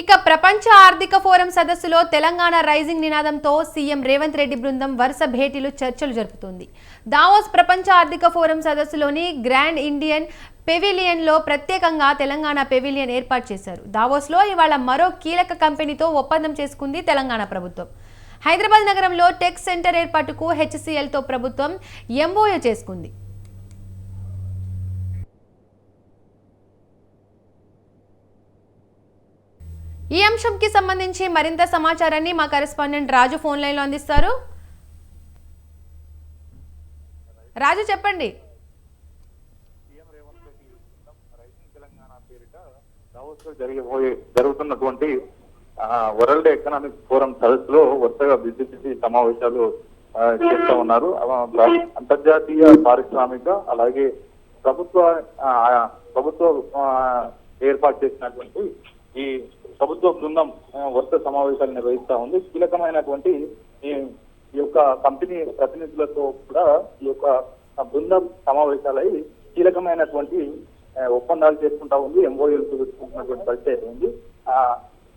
ఇక ప్రపంచ ఆర్థిక ఫోరం సదస్సులో తెలంగాణ రైజింగ్ నినాదంతో సీఎం రేవంత్ రెడ్డి బృందం వరుస భేటీలు చర్చలు జరుపుతుంది. దావోస్ ప్రపంచ ఆర్థిక ఫోరం సదస్సులోని గ్రాండ్ ఇండియన్ పెవిలియన్లో ప్రత్యేకంగా తెలంగాణ పెవిలియన్ ఏర్పాటు చేశారు. దావోస్లో ఇవాళ మరో కీలక కంపెనీతో ఒప్పందం చేసుకుంది తెలంగాణ ప్రభుత్వం. హైదరాబాద్ నగరంలో టెక్ సెంటర్ ఏర్పాటుకు హెచ్సిఎల్తో ప్రభుత్వం ఎంఓయూ చేసుకుంది. ఈ అంశంకి సంబంధించి మరింత సమాచారాన్ని మా కరెస్పాండెంట్ రాజు ఫోన్ లైన్లో అందిస్తారు. రాజు చెప్పండి. తెలంగాణ జరుగుతున్నటువంటి వరల్డ్ ఎకనామిక్ ఫోరం సదస్సులో వరుసగా బిజీ సమావేశాలు చేస్తూ ఉన్నారు. అంతర్జాతీయ పారిశ్రామిక అలాగే ప్రభుత్వ ప్రభుత్వ ఏర్పాటు చేసినటువంటి ఈ ప్రభుత్వ బృందం వరుస సమావేశాలు నిర్వహిస్తా ఉంది. కీలకమైనటువంటి ఈ ఈ యొక్క కంపెనీ ప్రతినిధులతో కూడా ఈ యొక్క బృందం సమావేశాలై కీలకమైనటువంటి ఒప్పందాలు చేసుకుంటా ఉంది. ఎంఓయూలు చూసుకుంటున్నటువంటి పరిస్థితి ఉంది. ఆ,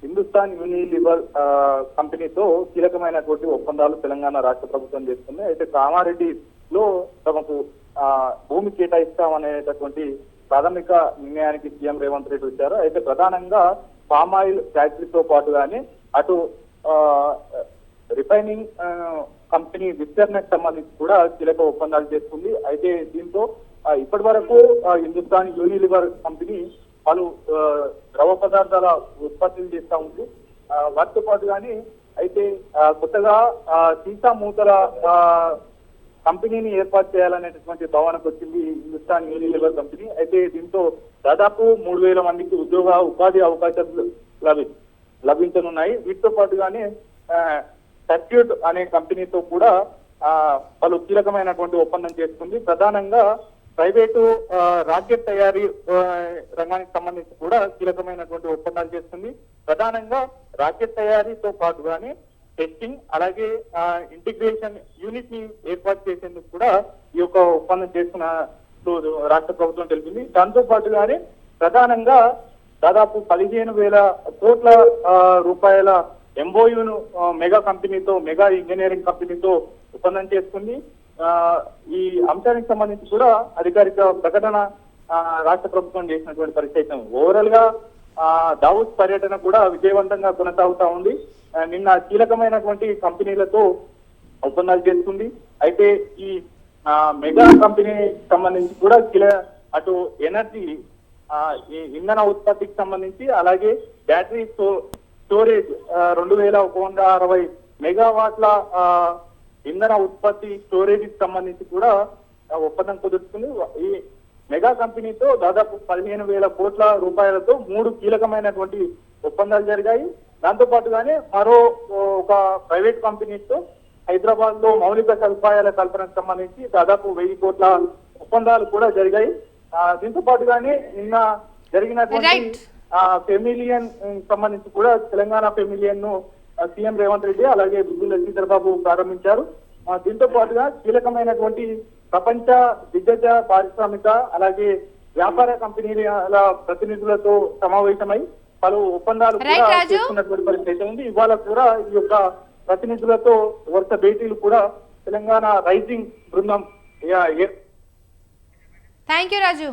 హిందుస్థాన్ యూనిలివర్ ఆ, కంపెనీతో కీలకమైనటువంటి ఒప్పందాలు తెలంగాణ రాష్ట్ర ప్రభుత్వం చేస్తుంది. అయితే కామారెడ్డి లో తమకు ఆ, భూమి కేటాయిస్తామనేటటువంటి ప్రాథమిక నిర్ణయానికి సీఎం రేవంత్ రెడ్డి వచ్చారు. అయితే ప్రధానంగా పామ్ ఆయిల్ ఫ్యాక్టరీతో పాటుగానే అటు ఆ, రిఫైనింగ్ కంపెనీ విస్తరణకు సంబంధించి కూడా కీలక ఒప్పందాలు చేసుకుంది. అయితే దీంతో ఇప్పటి వరకు హిందుస్థాన్ యూనిలివర్ కంపెనీ పలు ద్రవ పదార్థాల ఉత్పత్తులు చేస్తా ఉంది. ఆ, వాటితో పాటుగానే అయితే కొత్తగా సీసా మూతల ఆ, కంపెనీని ఏర్పాటు చేయాలనేటటువంటి భావనకు వచ్చింది హిందుస్థాన్ యూనిలివర్ కంపెనీ. అయితే దీంతో దాదాపు మూడు వేల మందికి ఉద్యోగ ఉపాధి అవకాశాలు లభి లభించనున్నాయి. వీటితో పాటుగానే ఆ, సర్క్యూట్ అనే కంపెనీతో కూడా ఆ, పలు కీలకమైనటువంటి ఒప్పందం చేసుకుంది. ప్రధానంగా ప్రైవేటు రాకెట్ తయారీ రంగానికి సంబంధించి కూడా కీలకమైనటువంటి ఒప్పందాలు చేస్తుంది ప్రధానంగా రాకెట్ తయారీతో పాటుగానే టెస్టింగ్ అలాగే ఆ, ఇంటిగ్రేషన్ యూనిట్ని ఏర్పాటు చేసేందుకు కూడా ఈ యొక్క ఒప్పందం చేసిన రాష్ట్ర ప్రభుత్వం తెలిపింది. దాంతో పాటుగానే ప్రధానంగా దాదాపు పదిహేను వేల కోట్ల రూపాయల ఎంఓయూను మెగా కంపెనీతో మెగా ఇంజనీరింగ్ కంపెనీతో ఒప్పందం చేసుకుంది. ఆ, ఈ అంశానికి సంబంధించి కూడా అధికారిక ప్రకటన ఆ, రాష్ట్ర ప్రభుత్వం చేసినటువంటి పరిస్థితి ఓవరాల్గా ఆ, పర్యటన కూడా విజయవంతంగా కొనసాగుతా ఉంది. నిన్న కీలకమైనటువంటి కంపెనీలతో ఒప్పందాలు చేసుకుంది. అయితే ఈ మెగా కంపెనీ సంబంధించి కూడా కిల అటు ఎనర్జీ ఆ, ఇంధన ఉత్పత్తికి సంబంధించి అలాగే బ్యాటరీ స్టోరేజ్ రెండు వేల ఒక వంద అరవై మెగావాట్ల ఆ, ఇంధన ఉత్పత్తి స్టోరేజ్కి సంబంధించి కూడా ఒప్పందం కుదుర్చుకుంది. ఈ మెగా కంపెనీతో దాదాపు పదిహేను వేల కోట్ల రూపాయలతో మూడు కీలకమైనటువంటి ఒప్పందాలు జరిగాయి. దాంతో పాటుగానే మరో ఒక ప్రైవేట్ కంపెనీతో హైదరాబాద్లో మౌలిక సదుపాయాల కల్పనకు సంబంధించి దాదాపు వెయ్యి కోట్ల ఒప్పందాలు కూడా జరిగాయి. దీంతో పాటుగానే నిన్న జరిగినటువంటి ఫెమిలియన్ సంబంధించి కూడా తెలంగాణ ఫెమిలియన్ను సీఎం రేవంత్ రెడ్డి అలాగే బిల్లుల శ్రీధర్ బాబు ప్రారంభించారు. దీంతో పాటుగా కీలకమైనటువంటి ప్రపంచ దిగ్గజ పారిశ్రామిక అలాగే వ్యాపార కంపెనీల ప్రతినిధులతో సమావేశమై పలు ఒప్పందాలు. చేసుకున్నటువంటి పరిస్థితి ఉంది ఇవాళ కూడా ఈ యొక్క ప్రతినిధులతో వరుస భేటీలు కూడా తెలంగాణ రైజింగ్ బృందం థ్యాంక్ యూ రాజు